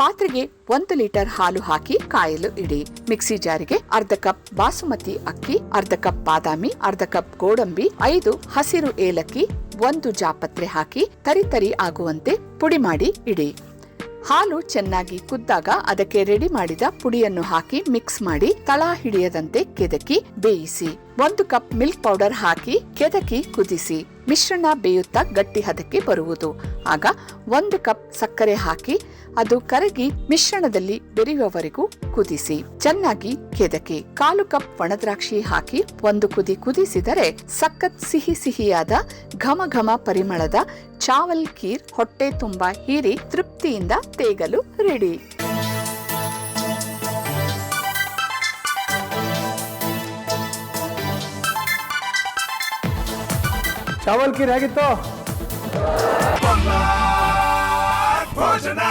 ಪಾತ್ರೆಗೆ ಒಂದು ಲೀಟರ್ ಹಾಲು ಹಾಕಿ ಕಾಯಲು ಇಡಿ. ಮಿಕ್ಸಿ ಜಾರಿಗೆ ಅರ್ಧ ಕಪ್ ಬಾಸುಮತಿ ಅಕ್ಕಿ, ಅರ್ಧ ಕಪ್ ಬಾದಾಮಿ, ಅರ್ಧ ಕಪ್ ಗೋಡಂಬಿ, ಐದು ಹಸಿರು ಏಲಕ್ಕಿ, ಒಂದು ಜಾಪತ್ರೆ ಹಾಕಿ ತರಿತರಿ ಆಗುವಂತೆ ಪುಡಿ ಮಾಡಿ ಇಡಿ. ಹಾಲು ಚೆನ್ನಾಗಿ ಕುದ್ದಾಗ ಅದಕ್ಕೆ ರೆಡಿ ಮಾಡಿದ ಪುಡಿಯನ್ನು ಹಾಕಿ ಮಿಕ್ಸ್ ಮಾಡಿ ತಳ ಹಿಡಿಯದಂತೆ ಕೆದಕಿ ಬೇಯಿಸಿ. ಒಂದು ಕಪ್ ಮಿಲ್ಕ್ ಪೌಡರ್ ಹಾಕಿ ಕೆದಕಿ ಕುದಿಸಿ. ಮಿಶ್ರಣ ಬೇಯುತ್ತಾ ಗಟ್ಟಿ ಹದಕ್ಕೆ ಬರುವುದು. ಆಗ ಒಂದು ಕಪ್ ಸಕ್ಕರೆ ಹಾಕಿ, ಅದು ಕರಗಿ ಮಿಶ್ರಣದಲ್ಲಿ ಬೆರೆಯುವವರೆಗೂ ಕುದಿಸಿ. ಚೆನ್ನಾಗಿ ಕೆದಕಿ, ಕಾಲು ಕಪ್ ಒಣದ್ರಾಕ್ಷಿ ಹಾಕಿ ಒಂದು ಕುದಿ ಕುದಿಸಿದರೆ ಸಖತ್ ಸಿಹಿ ಸಿಹಿಯಾದ ಘಮ ಘಮ ಪರಿಮಳದ ಚಾವಲ್ ಖೀರ್ ಹೊಟ್ಟೆ ತುಂಬಾ ಹೀರಿ ತೃಪ್ತಿಯಿಂದ ತೇಗಲು ರೆಡಿ. ಚಾವಲ್ ಕೀರ್ ಹೇಗಿತ್ತು? ಭೋಜನ!